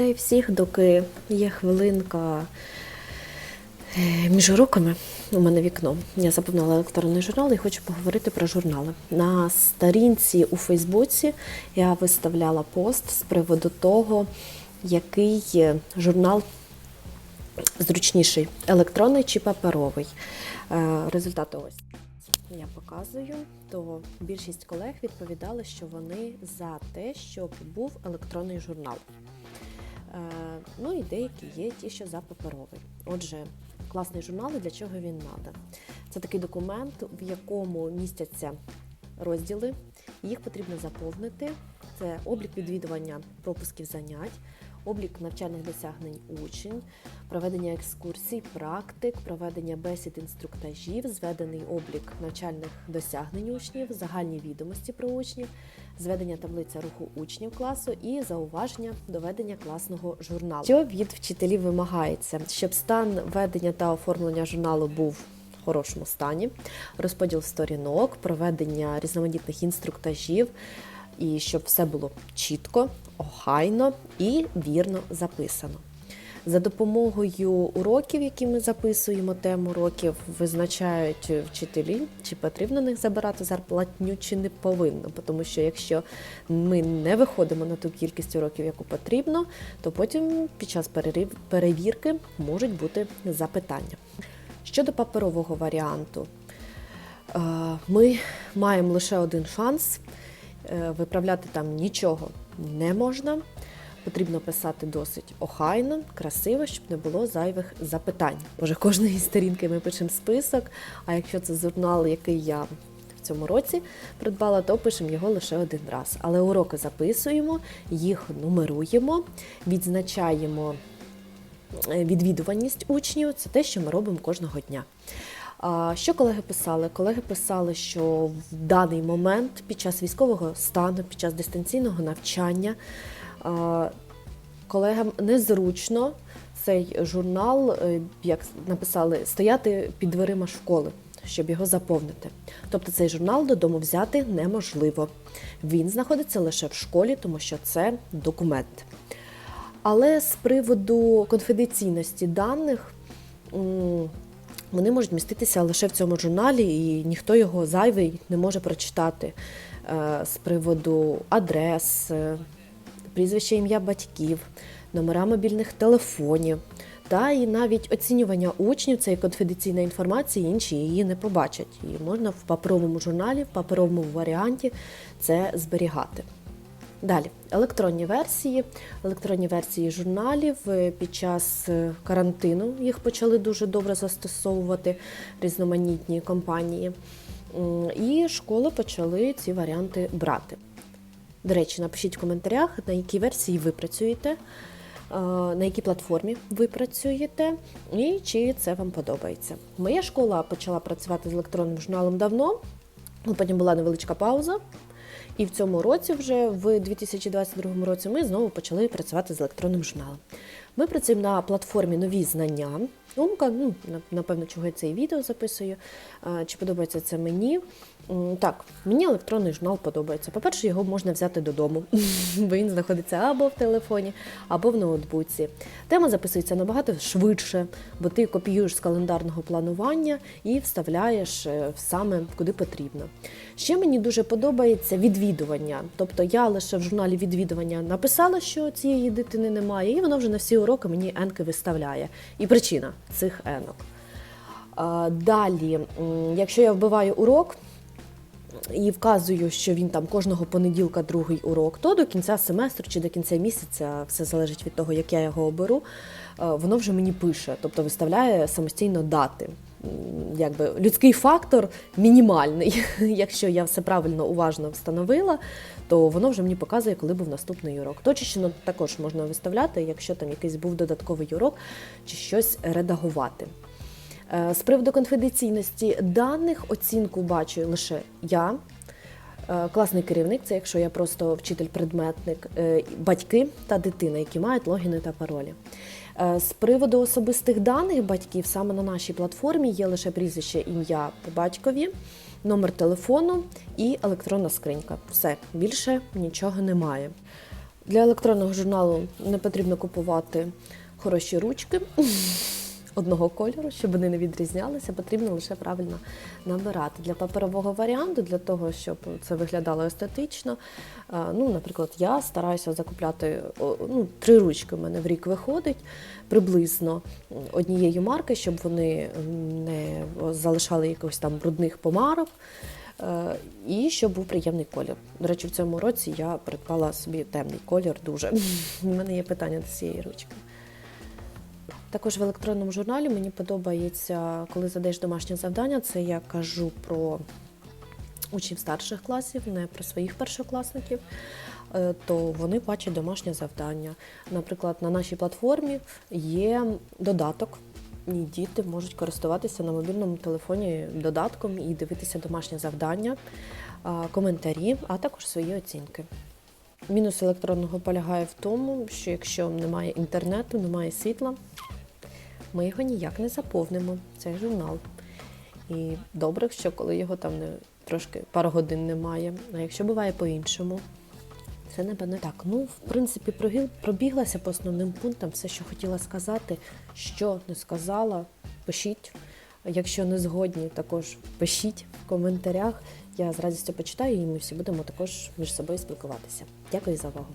Вітаю всіх, доки є хвилинка е, між уроками. У мене вікно. Я заповнила електронний журнал і хочу поговорити про журнали. На сторінці у Фейсбуці я виставляла пост з приводу того, який е, журнал зручніший електронний чи паперовий. Е, Результати ось. Я показую, то більшість колег відповідали, що вони за те, щоб був електронний журнал. Е, Ну і деякі є ті, що за паперовий. Отже, класний журнал для чого він надо. Це такий документ, в якому містяться розділи. Їх потрібно заповнити. Це облік відвідування пропусків занять, облік навчальних досягнень учень, проведення екскурсій, практик, проведення бесід інструктажів, зведений облік навчальних досягнень учнів, загальні відомості про учнів, зведення таблиця руху учнів класу і зауваження до ведення класного журналу. Що від вчителів вимагається, щоб стан ведення та оформлення журналу був хорошому стані, розподіл сторінок, проведення різноманітних інструктажів, і щоб все було чітко, охайно і вірно записано. За допомогою уроків, які ми записуємо, тем уроків визначають вчителі, чи потрібно них забирати зарплатню, чи не повинно. Тому що якщо ми не виходимо на ту кількість уроків, яку потрібно, то потім під час перевірки можуть бути запитання. Щодо паперового варіанту, е, ми маємо лише один шанс. Е, Виправляти там нічого не можна. Потрібно писати досить охайно, красиво, щоб не було зайвих запитань. Може, кожної сторінки ми пишемо список, а якщо це журнал, який я в цьому році придбала, то пишемо його лише один раз. Але уроки записуємо, їх нумеруємо, відзначаємо е, відвідуваність учнів. Це те, що ми робимо кожного дня. Що колеги писали? Колеги писали, що в даний момент під час військового стану, під час дистанційного навчання колегам незручно цей журнал, е, як написали, стояти під дверима школи, щоб його заповнити. Тобто цей журнал додому взяти неможливо. Він знаходиться лише в школі, тому що це документ. Але з приводу конфіденційності даних. Вони можуть міститися лише в цьому журналі, і ніхто його зайвий не може прочитати е, з приводу адрес, е, прізвища ім'я батьків, номера мобільних телефонів. Та і навіть оцінювання учнів це є конфіденційна інформація, інші її не побачать. І можна в паперовому журналі, в паперовому варіанті це зберігати. Далі електронні версії. Електронні версії журналів Е, під час е, карантину їх почали дуже добре застосовувати різноманітні компанії. І школи почали ці варіанти брати. До речі, напишіть в коментарях, на якій версії ви працюєте, е, на якій платформі ви працюєте, і чи це вам подобається. Моя школа почала працювати з електронним журналом давно, потім була невеличка пауза. І в цьому році, вже в 2022 році, ми знову почали працювати з електронним журналом. Ми працюємо на платформі Нові знання. Умка, ну, напевно, чого я це і відео записую. Чи подобається це мені? Так, мені електронний журнал подобається. По-перше, його можна взяти додому, бо він знаходиться або в телефоні, або в ноутбуці. Тема записується набагато швидше, бо ти копіюєш з календарного планування і вставляєш е, саме куди потрібно. Ще мені дуже подобається відвідування. Тобто я лише в журналі відвідування написала, що цієї дитини немає, і воно вже на всі уроки мені енки виставляє. І причина цих енок. Далі, якщо я вбиваю урок і вказую, що він там кожного понеділка другий урок, то до кінця семестру чи до кінця місяця, все залежить від того, як я його оберу, е, воно вже мені пише, тобто виставляє самостійно дати. Якби людський фактор мінімальний. Якщо я все правильно уважно встановила, то воно вже мені показує, коли був наступний урок. Точечно також можна виставляти, якщо там якийсь був додатковий урок чи щось редагувати. Е, З приводу конфіденційності даних оцінку бачу лише я. Е, Класний керівник це якщо я просто вчитель-предметник, е, батьки та дитина, які мають логіни та паролі. З приводу особистих даних батьків саме на нашій платформі є лише прізвище, ім'я по батькові, номер телефону і електронна скринька. Все більше нічого немає. Для електронного журналу не потрібно купувати хороші ручки одного кольору, щоб вони не відрізнялися, потрібно лише правильно набирати. Для паперового варіанту, для того, щоб це виглядало естетично, е, ну, наприклад, я стараюся закупляти ну, три ручки. У мене в рік виходить приблизно однієї марки, щоб вони не залишали якихось там брудних помарок. Е, І щоб був приємний колір. До речі, в цьому році я придбала собі темний колір дуже. У мене є питання до цієї ручки. Також в електронному журналі мені подобається, коли задаєш домашнє завдання, це я кажу про учнів старших класів, не про своїх першокласників, е, то вони бачать домашнє завдання. Наприклад, на нашій платформі є додаток, і діти можуть користуватися на мобільному телефоні додатком і дивитися домашнє завдання, коментарі, а також свої оцінки. Мінус електронного полягає в тому, що якщо немає інтернету, немає світла, ми його ніяк не заповнимо, цей журнал. І добре, що коли його там не трошки пару годин немає. А якщо буває по-іншому, це напевно так. Ну, в принципі, пробіглася по основним пунктам, все, що хотіла сказати, що не сказала, пишіть. Якщо не згодні, також пишіть в коментарях. Я з радістю почитаю і ми всі будемо також між собою спілкуватися. Дякую за увагу.